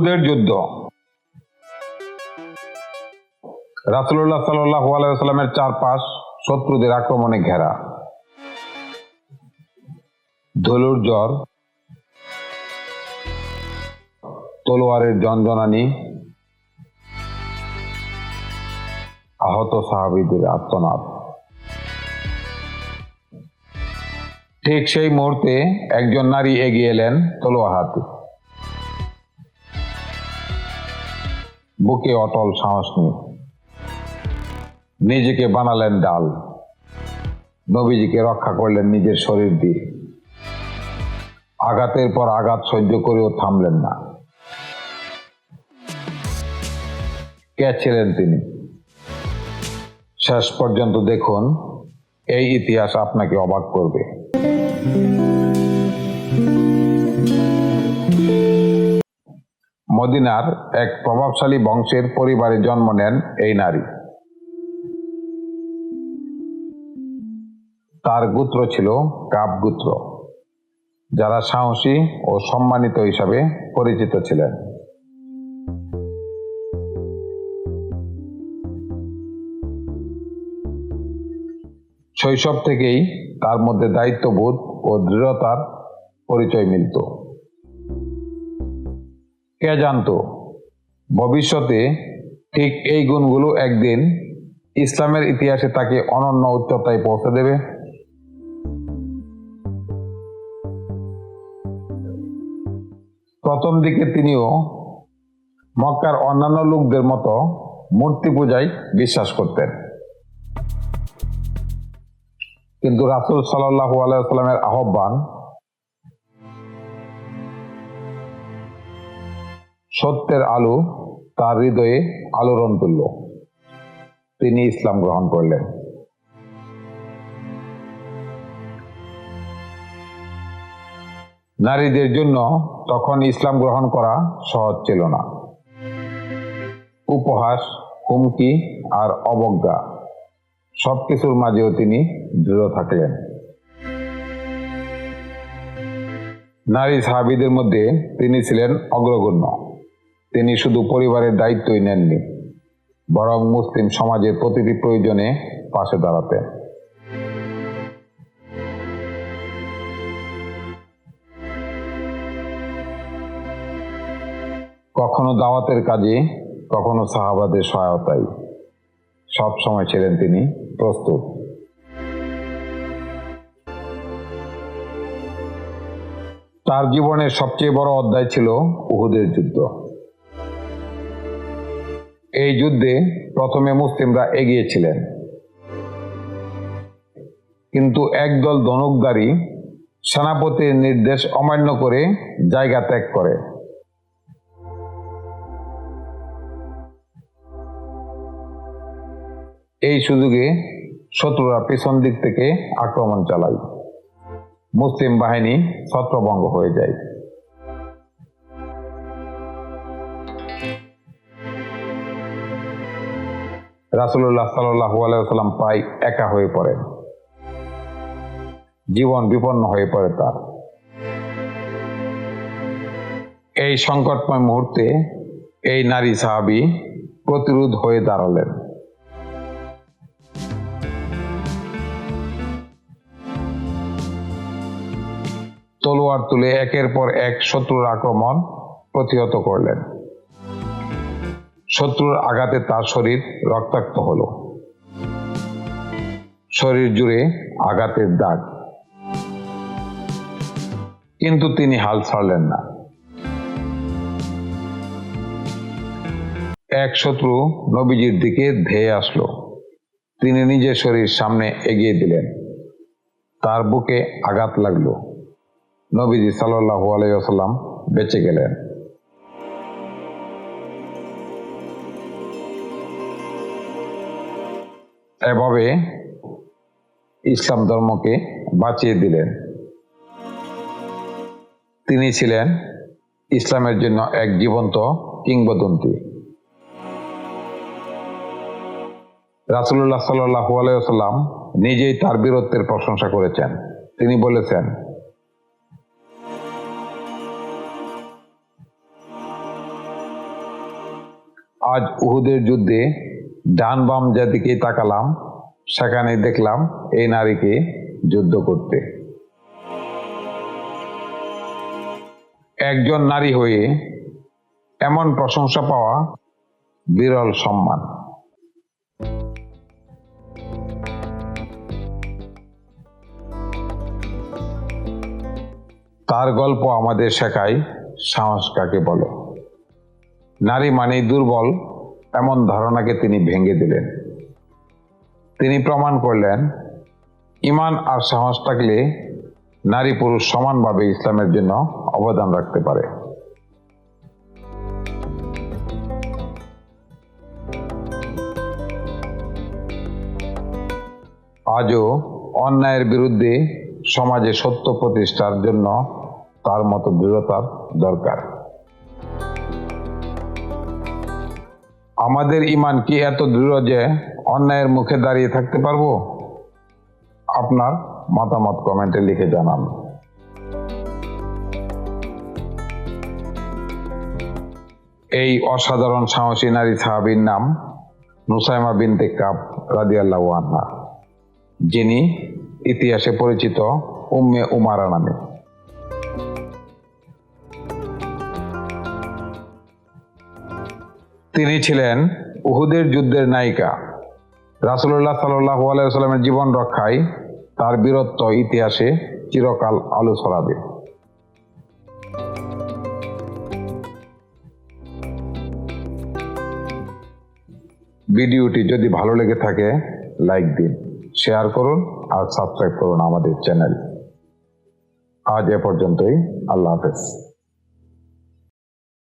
উহুদের যুদ্ধ। রাসুল্লাহ সাল্লাহ আলাইসাল্লামের চারপাশ শত্রুদের আক্রমণে ঘেরা। ধলুর জ্বর, তলোয়ারের জনজনানি আহত সাহাবিদের আত্মনাদ ঠিক সেই মুহূর্তে একজন নারী এগিয়ে এলেন তলোয়ার হাতে। বুকে অটল সাহস নিয়ে। নিজেকে বানালেন ডাল। নবীজিকে রক্ষা করলেন নিজের শরীর দিয়ে। আঘাতের পর আঘাত সহ্য করেও থামলেন না। কে ছিলেন তিনি? শেষ পর্যন্ত দেখুন, এই ইতিহাস আপনাকে অবাক করবে। মদিনার এক প্রভাবশালী বংশের পরিবারে জন্ম নেন এই নারী। তার গোত্র ছিল কাব গোত্র, যারা সাহসী ও সম্মানিত হিসাবে পরিচিত ছিলেন। শৈশব থেকেই তার মধ্যে দায়িত্ববোধ ও দৃঢ়তার পরিচয় মিলত। কে জানতো? ভবিষ্যতে ঠিক এই গুণগুলো একদিন ইসলামের ইতিহাসে তাকে অনন্য উচ্চতায় পৌঁছে দেবে। প্রথম দিকে তিনিও মক্কার অন্যান্য লোকদের মতো মূর্তি পূজায় বিশ্বাস করতেন। কিন্তু রাসুল সাল্লাহ আলাইসাল্লামের আহ্বান সত্যের আলো তার হৃদয়ে আলোড়ন তুলল। তিনি ইসলাম গ্রহণ করলেন। নারীদের জন্য তখন ইসলাম গ্রহণ করা সহজ ছিল না। উপহাস, হুমকি আর অবজ্ঞা সবকিছুর মাঝেও তিনি দৃঢ় থাকলেন। নারী সাহাবিদের মধ্যে তিনি ছিলেন অগ্রগণ্য। তিনি শুধু পরিবারের দায়িত্বই নেননি, বরং মুসলিম সমাজের প্রতিটি প্রয়োজনে পাশে দাঁড়াতেন। কখনো দাওয়াতের কাজে, কখনো সাহাবাদের সহায়তায়। সব সময় ছিলেন তিনি প্রস্তুত। তার জীবনের সবচেয়ে বড় অধ্যায় ছিল উহুদের যুদ্ধ। এই যুদ্ধে প্রথমে মুসলিমরা এগিয়েছিলেন। কিন্তু একদল ধনুকদারী সেনাপতির নির্দেশ অমান্য করে জায়গা ত্যাগ করে। এই সুযোগে শত্রুরা পেছন দিক থেকে আক্রমণ চালায়। মুসলিম বাহিনী ছত্রভঙ্গ হয়ে যায়। রাসুল্লাহ সাল্লাহ আলাইসাল্লাম প্রায় একা হয়ে পড়ে। জীবন বিপন্ন হয়ে পড়ে তার। এই সংকটময় মুহূর্তে এই নারী সাহাবি প্রতিরোধ হয়ে দাঁড়ালেন। তলোয়ার তুলে একের পর এক শত্রুর আক্রমণ প্রতিহত করলেন। শত্রুর আঘাতে তার শরীর রক্তাক্ত হলো। শরীর জুড়ে আঘাতের দাগ। কিন্তু তিনি হাল ছাড়লেন না। এক শত্রু নবীজির দিকে ধেয়ে আসলো। তিনি নিজের শরীর সামনে এগিয়ে দিলেন। তার বুকে আঘাত লাগল। নবীজি সাল্লাহ আলাইসাল্লাম বেঁচে গেলেন। এভাবে ইসলাম ধর্মকে বাঁচিয়ে দিলেন। তিনি ছিলেন ইসলামের জন্য এক জীবন্ত কিংবদন্তি। রাসুল্লাহ সাল্লাহ আলাইসাল্লাম নিজেই তার বীরত্বের প্রশংসা করেছেন। তিনি বলেছেন, আজ উহুদের যুদ্ধে ডান বাম যেদিকেই তাকালাম সেখানে দেখলাম এই নারীকে যুদ্ধ করতে। একজন নারী হয়ে এমন প্রশংসা পাওয়া বিরল সম্মান। তার গল্প আমাদের শেখায় সাহস কাকে বলে? নারী মানেই দুর্বল এমন ধারণাকে তিনি ভেঙে দিলেন। তিনি প্রমাণ করলেন, ইমান আর সাহস থাকলে নারী পুরুষ সমানভাবে ইসলামের জন্য অবদান রাখতে পারে। আজও অন্যায়ের বিরুদ্ধে সমাজে সত্য প্রতিষ্ঠার জন্য তার মতো দৃঢ়তার দরকার। আমাদের ইমান কি এত দৃঢ় যে অন্যায়ের মুখে দাঁড়িয়ে থাকতে পারব? আপনার মতামত কমেন্টে লিখে জানান। এই অসাধারণ সাহসী নারী সাহাবীর নাম নুসাইমা বিনতে কাপ রাদিয়াল্লাহু আনহা, যিনি ইতিহাসে পরিচিত উম্মে উমারা নামে। তিনি ছিলেন উহুদের যুদ্ধের নায়িকা। রাসুল্লাহ সাল্লাহ আলাইসাল্লামের জীবন রক্ষায় তার বীরত্ব ইতিহাসে চিরকাল আলো ছড়াবে। ভিডিওটি যদি ভালো লেগে থাকে, লাইক দিন, শেয়ার করুন আর সাবস্ক্রাইব করুন আমাদের চ্যানেল। আজ এ পর্যন্তই, আল্লাহ হাফেজ।